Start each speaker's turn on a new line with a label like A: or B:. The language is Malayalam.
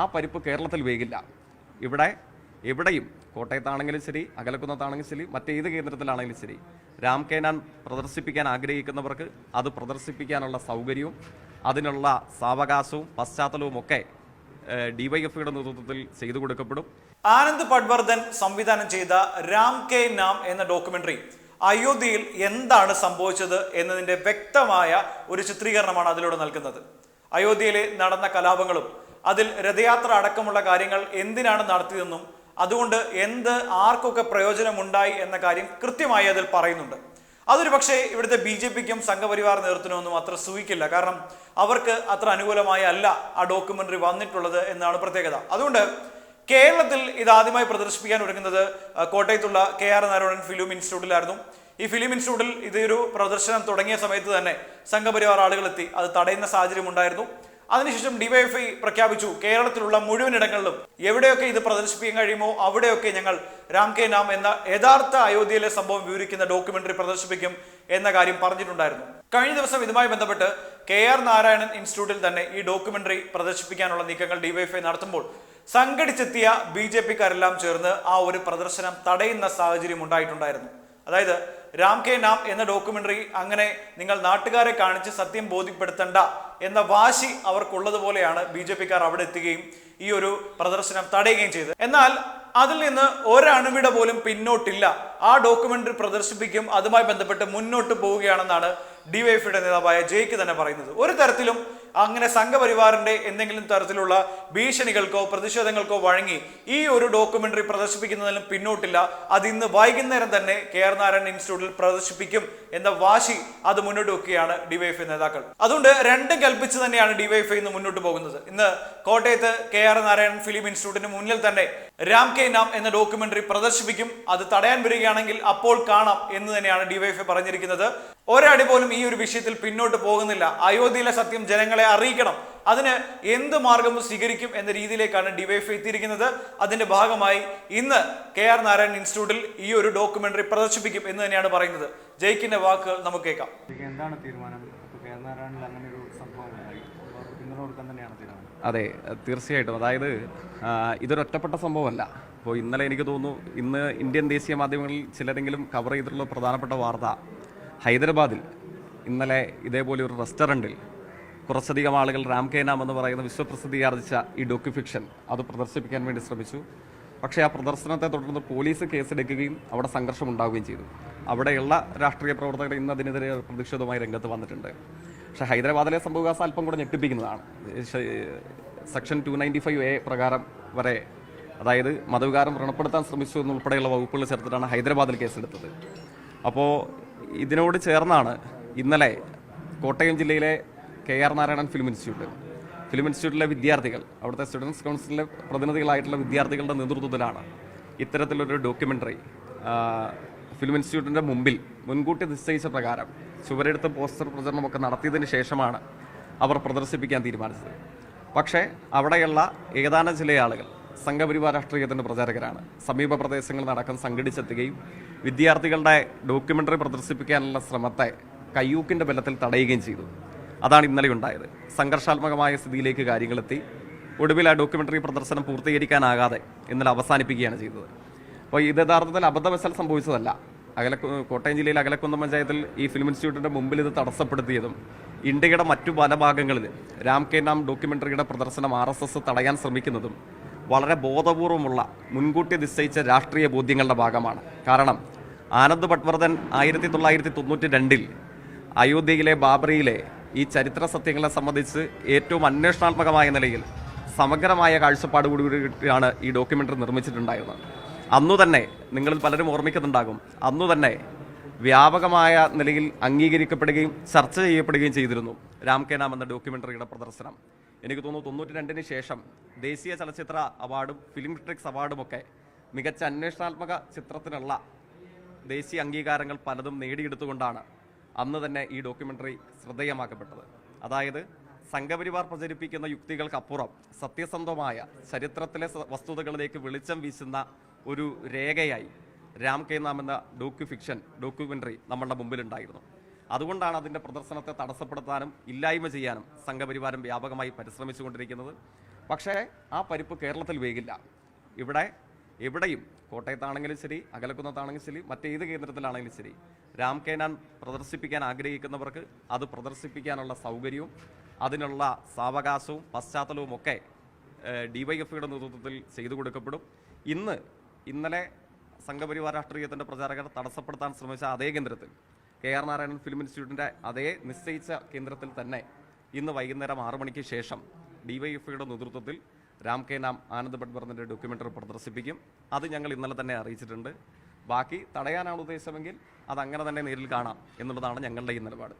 A: ആ പരിപ്പ് കേരളത്തിൽ വേകില്ല ഇവിടെ എവിടെയും കോട്ടയത്താണെങ്കിലും ശരി അകലക്കുന്നത്താണെങ്കിലും ശരി മറ്റേത് കേന്ദ്രത്തിലാണെങ്കിലും ശരി. രാം കേനാൻ പ്രദർശിപ്പിക്കാൻ ആഗ്രഹിക്കുന്നവർക്ക് അത് പ്രദർശിപ്പിക്കാനുള്ള സൗകര്യവും അതിനുള്ള സാവകാശവും പശ്ചാത്തലവും ഒക്കെ ഡിവൈഎഫ്ഐയുടെ നേതൃത്വത്തിൽ ചെയ്തു കൊടുക്കപ്പെടും.
B: ആനന്ദ് പട്വർദ്ധൻ സംവിധാനം ചെയ്ത രാം കെ നാം എന്ന ഡോക്യുമെന്ററി അയോധ്യയിൽ എന്താണ് സംഭവിച്ചത് എന്നതിന്റെ വ്യക്തമായ ഒരു ചിത്രീകരണമാണ് അതിലൂടെ നൽകുന്നത്. അയോധ്യയിലെ നടന്ന കലാപങ്ങളും അതിൽ രഥയാത്ര അടക്കമുള്ള കാര്യങ്ങൾ എന്തിനാണ് നടത്തിയതെന്നും അതുകൊണ്ട് എന്ത് ആർക്കൊക്കെ പ്രയോജനമുണ്ടായി എന്ന കാര്യം കൃത്യമായി അതിൽ പറയുന്നുണ്ട്. അതൊരു പക്ഷേ ഇവിടുത്തെ ബി ജെ പിക്കും സംഘപരിവാർ നേതൃത്വനൊന്നും അത്ര സൂഹിക്കില്ല കാരണം അവർക്ക് അത്ര അനുകൂലമായ അല്ല ആ ഡോക്യുമെന്ററി വന്നിട്ടുള്ളത് എന്നാണ് പ്രത്യേകത. അതുകൊണ്ട് കേരളത്തിൽ ഇത് ആദ്യമായി പ്രദർശിപ്പിക്കാൻ ഒരുങ്ങുന്നത് കോട്ടയത്തുള്ള കെ ആർ നാരായണൻ ഫിലിം ഇൻസ്റ്റിറ്റ്യൂട്ടിലായിരുന്നു. ഈ ഫിലിം ഇൻസ്റ്റിറ്റ്യൂട്ടിൽ ഇതൊരു പ്രദർശനം തുടങ്ങിയ സമയത്ത് തന്നെ സംഘപരിവാർ ആളുകളെത്തി അത് തടയുന്ന സാഹചര്യം ഉണ്ടായിരുന്നു. അതിനുശേഷം ഡിവൈഎഫ്ഐ പ്രഖ്യാപിച്ചു കേരളത്തിലുള്ള മുഴുവൻ ഇടങ്ങളിലും. എവിടെയൊക്കെ ഇത് പ്രദർശിപ്പിക്കാൻ കഴിയുമോ അവിടെയൊക്കെ ഞങ്ങൾ രാം കെ നാം എന്ന യഥാർത്ഥ അയോധ്യയിലെ സംഭവം വിവരിക്കുന്ന ഡോക്യുമെന്ററി പ്രദർശിപ്പിക്കും എന്ന കാര്യം പറഞ്ഞിട്ടുണ്ടായിരുന്നു. കഴിഞ്ഞ ദിവസം ഇതുമായി ബന്ധപ്പെട്ട് കെ ആർ നാരായണൻ ഇൻസ്റ്റിറ്റ്യൂട്ടിൽ തന്നെ ഈ ഡോക്യുമെന്ററി പ്രദർശിപ്പിക്കാനുള്ള നീക്കങ്ങൾ ഡിവൈഎഫ്ഐ നടത്തുമ്പോൾ സംഘടിച്ചെത്തിയ ബി ജെ പിക്കാരെല്ലാം ചേർന്ന് ആ ഒരു പ്രദർശനം തടയുന്ന സാഹചര്യം ഉണ്ടായിട്ടുണ്ടായിരുന്നു. അതായത് രാം കെ നാം എന്ന ഡോക്യുമെന്ററി അങ്ങനെ നിങ്ങൾ നാട്ടുകാരെ കാണിച്ച് സത്യം ബോധ്യപ്പെടുത്തണ്ട എന്ന വാശി അവർക്കുള്ളതുപോലെയാണ് ബി ജെ പിക്കാർ അവിടെ എത്തുകയും ഈ ഒരു പ്രദർശനം തടയുകയും ചെയ്തത്. എന്നാൽ അതിൽ നിന്ന് ഒരണുവിട പോലും പിന്നോട്ടില്ല. ആ ഡോക്യുമെന്ററി പ്രദർശിപ്പിക്കും. അതുമായി ബന്ധപ്പെട്ട് മുന്നോട്ട് പോവുകയാണെന്നാണ് ഡിവൈഎഫ്ഐയുടെ നേതാവായ ജയ്ക്ക് തന്നെ പറയുന്നത്. ഒരു തരത്തിലും അങ്ങനെ സംഘപരിവാറിന്റെ എന്തെങ്കിലും തരത്തിലുള്ള ഭീഷണികൾക്കോ പ്രതിഷേധങ്ങൾക്കോ വഴങ്ങി ഈ ഒരു ഡോക്യുമെന്ററി പ്രദർശിപ്പിക്കുന്നതിലും പിന്നോട്ടില്ല. അത് ഇന്ന് വൈകുന്നേരം തന്നെ കെ ആർ നാരായണൻ ഇൻസ്റ്റിറ്റ്യൂട്ടിൽ പ്രദർശിപ്പിക്കും എന്ന വാശി അത് മുന്നോട്ട് വെക്കുകയാണ് ഡിവൈഎഫ്ഐ നേതാക്കൾ. അതുകൊണ്ട് രണ്ടും കൽപ്പിച്ച് തന്നെയാണ് ഡിവൈഎഫ്ഐ ഇന്ന് മുന്നോട്ട് പോകുന്നത്. ഇന്ന് കോട്ടയത്ത് കെ ആർ നാരായണൻ ഫിലിം ഇൻസ്റ്റിറ്റ്യൂട്ടിന് മുന്നിൽ തന്നെ രാം കെ നാം എന്ന ഡോക്യുമെന്ററി പ്രദർശിപ്പിക്കും. അത് തടയാൻ വരികയാണെങ്കിൽ അപ്പോൾ കാണാം എന്ന് തന്നെയാണ് ഡിവൈഫ് പറഞ്ഞിരിക്കുന്നത്. ഒരടി പോലും ഈ ഒരു വിഷയത്തിൽ പിന്നോട്ട് പോകുന്നില്ല. അയോധ്യയിലെ സത്യം ജനങ്ങളെ അറിയിക്കണം. അതിന് എന്ത് മാർഗം സ്വീകരിക്കും എന്ന രീതിയിലേക്കാണ് ഡിവൈഫ് എത്തിയിരിക്കുന്നത്. അതിന്റെ ഭാഗമായി ഇന്ന് കെ ആർ നാരായൺ ഇൻസ്റ്റിറ്റ്യൂട്ടിൽ ഈ ഒരു ഡോക്യുമെന്ററി പ്രദർശിപ്പിക്കും എന്ന് തന്നെയാണ് പറയുന്നത്. ജയിക്കിന്റെ വാക്കുകൾ നമുക്ക് കേൾക്കാം.
C: എന്താണ് തീരുമാനം? നാരായണനിൽ അങ്ങനെ ഒരു സംഭവം തന്നെയാണ് തീരുമാനം.
A: അതെ തീർച്ചയായിട്ടും. അതായത് ഇതൊരൊറ്റപ്പെട്ട സംഭവമല്ല. അപ്പോൾ ഇന്നലെ എനിക്ക് തോന്നുന്നു ഇന്ന് ഇന്ത്യൻ ദേശീയ മാധ്യമങ്ങളിൽ ചിലരെങ്കിലും കവർ ചെയ്തിട്ടുള്ള പ്രധാനപ്പെട്ട വാർത്ത ഹൈദരാബാദിൽ ഇന്നലെ ഇതേപോലെ ഒരു റെസ്റ്റോറന്റിൽ കുറച്ചധികം ആളുകൾ റാം കെനാം എന്ന് പറയുന്ന വിശ്വപ്രസിദ്ധി ആർജിച്ച ഈ ഡോക്യുഫിക്ഷൻ അത് പ്രദർശിപ്പിക്കാൻ വേണ്ടി ശ്രമിച്ചു. പക്ഷേ ആ പ്രദർശനത്തെ തുടർന്ന് പോലീസ് കേസെടുക്കുകയും അവിടെ സംഘർഷം ഉണ്ടാവുകയും ചെയ്തു. അവിടെയുള്ള രാഷ്ട്രീയ പ്രവർത്തകർ ഇന്ന് അതിനെതിരെ പ്രതിഷേധവുമായി രംഗത്ത് വന്നിട്ടുണ്ട്. പക്ഷേ ഹൈദരാബാദിലെ സംഭവവികാസം അല്പം കൂടെ ഞെട്ടിപ്പിക്കുന്നതാണ്. Section two ninety five A പ്രകാരം വരെ അതായത് മതവികാരം വ്രണപ്പെടുത്താൻ ശ്രമിച്ചു എന്നുൾപ്പെടെയുള്ള വകുപ്പുകൾ ചേർത്തിട്ടാണ് ഹൈദരാബാദിൽ കേസെടുത്തത്. അപ്പോൾ ഇതിനോട് ചേർന്നാണ് ഇന്നലെ കോട്ടയം ജില്ലയിലെ K R Narayanan film institute film ഇൻസ്റ്റിറ്റ്യൂട്ടിലെ വിദ്യാർത്ഥികൾ അവിടുത്തെ സ്റ്റുഡൻസ് കൗൺസിലിലെ പ്രതിനിധികളായിട്ടുള്ള വിദ്യാർത്ഥികളുടെ നേതൃത്വത്തിലാണ് ഇത്തരത്തിലൊരു ഡോക്യുമെന്ററി ഫിലിം ഇൻസ്റ്റിറ്റ്യൂട്ടിന്റെ മുമ്പിൽ മുൻകൂട്ടി നിശ്ചയിച്ച പ്രകാരം ചുവരെടുത്ത് പോസ്റ്റർ പ്രചരണമൊക്കെ നടത്തിയതിന് ശേഷമാണ് അവർ പ്രദർശിപ്പിക്കാൻ തീരുമാനിച്ചത്. പക്ഷേ അവിടെയുള്ള ഏതാനും ചില ആളുകൾ സംഘപരിവാർ രാഷ്ട്രീയത്തിന്റെ പ്രചാരകരാണ്. സമീപ പ്രദേശങ്ങളിൽ നടക്കം സംഘടിച്ചെത്തുകയും വിദ്യാർത്ഥികളുടെ ഡോക്യുമെന്ററി പ്രദർശിപ്പിക്കാനുള്ള ശ്രമത്തെ കയ്യൂക്കിന്റെ ബലത്തിൽ തടയുകയും ചെയ്തു. അതാണ് ഇന്നലെ ഉണ്ടായത്. സംഘർഷാത്മകമായ സ്ഥിതിയിലേക്ക് കാര്യങ്ങളെത്തി. ഒടുവിൽ ആ ഡോക്യുമെന്ററി പ്രദർശനം പൂർത്തീകരിക്കാനാകാതെ ഇന്നലെ അവസാനിപ്പിക്കുകയാണ് ചെയ്തത്. അപ്പോൾ ഇത് യഥാർത്ഥത്തിൽ അബദ്ധവശാൽ സംഭവിച്ചതല്ല. അകല കോട്ടയം ജില്ലയിലെ അകലക്കുന്നം പഞ്ചായത്തിൽ ഈ ഫിലിം ഇൻസ്റ്റിറ്റ്യൂട്ടിന്റെ മുമ്പിൽ ഇത് തടസ്സപ്പെടുത്തിയതും ഇന്ത്യയുടെ മറ്റു പല ഭാഗങ്ങളിൽ രാം കെ നാം ഡോക്യുമെന്ററിയുടെ പ്രദർശനം ആർ എസ് എസ് തടയാൻ ശ്രമിക്കുന്നതും വളരെ ബോധപൂർവമുള്ള മുൻകൂട്ടി നിശ്ചയിച്ച രാഷ്ട്രീയ ബോധ്യങ്ങളുടെ ഭാഗമാണ്. കാരണം ആനന്ദ് പട്വർദ്ധൻ ആയിരത്തി തൊള്ളായിരത്തി തൊണ്ണൂറ്റി രണ്ടിൽ അയോധ്യയിലെ ബാബറിയിലെ ഈ ചരിത്ര സത്യങ്ങളെ സംബന്ധിച്ച് ഏറ്റവും അന്വേഷണാത്മകമായ നിലയിൽ സമഗ്രമായ കാഴ്ചപ്പാട് കൂടിയാണ് ഈ ഡോക്യുമെന്ററി നിർമ്മിച്ചിട്ടുണ്ടായിരുന്നത്. അന്നു തന്നെ നിങ്ങളിൽ പലരും ഓർമ്മിക്കുന്നുണ്ടാകും. അന്നു തന്നെ വ്യാപകമായ നിലയിൽ അംഗീകരിക്കപ്പെടുകയും ചർച്ച ചെയ്യപ്പെടുകയും ചെയ്തിരുന്നു. രാം കെ നാം എന്ന ഡോക്യുമെന്ററിയുടെ പ്രദർശനം. എനിക്ക് തോന്നുന്നു തൊണ്ണൂറ്റി രണ്ടിന് ശേഷം ദേശീയ ചലച്ചിത്ര അവാർഡും ഫിലിം ക്രിട്ടിക്സ് അവാർഡുമൊക്കെ മികച്ച അന്വേഷണാത്മക ചിത്രത്തിനുള്ള ദേശീയ അംഗീകാരങ്ങൾ പലതും നേടിയെടുത്തുകൊണ്ടാണ് അന്ന് തന്നെ ഈ ഡോക്യുമെന്ററി ശ്രദ്ധേയമാക്കപ്പെട്ടത്. അതായത് സംഘപരിവാർ പ്രചരിപ്പിക്കുന്ന യുക്തികൾക്കപ്പുറം സത്യസന്ധമായ ചരിത്രത്തിലെ വസ്തുതകളിലേക്ക് വെളിച്ചം വീശുന്ന ഒരു രേഖയായി. രാം കെ നാം എന്ന ഡോക്യു ഫിക്ഷൻ ഡോക്യുമെന്ററി നമ്മളുടെ മുമ്പിലുണ്ടായിരുന്നു. അതുകൊണ്ടാണ് അതിന്റെ പ്രദർശനത്തെ തടസ്സപ്പെടുത്താനും ഇല്ലായ്മ ചെയ്യാനും സംഘപരിവാരം വ്യാപകമായി പരിശ്രമിച്ചുകൊണ്ടിരിക്കുന്നത്. പക്ഷേ ആ പരിപ്പ് കേരളത്തിൽ വേകില്ല. ഇവിടെ എവിടെയും കോട്ടയത്താണെങ്കിലും ശരി അകലക്കുന്നത്താണെങ്കിലും ശരി മറ്റേത് കേന്ദ്രത്തിലാണെങ്കിലും ശരി രാം കേനാൻ പ്രദർശിപ്പിക്കാൻ ആഗ്രഹിക്കുന്നവർക്ക് അത് പ്രദർശിപ്പിക്കാനുള്ള സൗകര്യവും അതിനുള്ള സാവകാശവും പശ്ചാത്തലവും ഒക്കെ ഡിവൈഎഫ്ഐയുടെ നേതൃത്വത്തിൽ ചെയ്തു കൊടുക്കപ്പെടും. ഇന്ന് ഇന്നലെ സംഘപരിവാർ രാഷ്ട്രീയത്തിന്റെ പ്രചാരകർ തടസ്സപ്പെടുത്താൻ ശ്രമിച്ച അതേ കേന്ദ്രത്തിൽ കെ ആർ നാരായണൻ ഫിലിം ഇൻസ്റ്റിറ്റ്യൂട്ടിന്റെ അതേ നിശ്ചയിച്ച കേന്ദ്രത്തിൽ തന്നെ ഇന്ന് വൈകുന്നേരം ആറു മണിക്ക് ശേഷം ഡിവൈഎഫ്ഐയുടെ നേതൃത്വത്തിൽ രാം കെ നാം ആനന്ദ് ഭട്ബർന്നിന്റെ ഡോക്യുമെന്ററി പ്രദർശിപ്പിക്കും. അത് ഞങ്ങൾ ഇന്നലെ തന്നെ അറിയിച്ചിട്ടുണ്ട്. ബാക്കി തടയാനാണ് ഉദ്ദേശമെങ്കിൽ അത് അങ്ങനെ തന്നെ നേരിൽ കാണാം എന്നുള്ളതാണ് ഞങ്ങളുടെ ഈ നിലപാട്.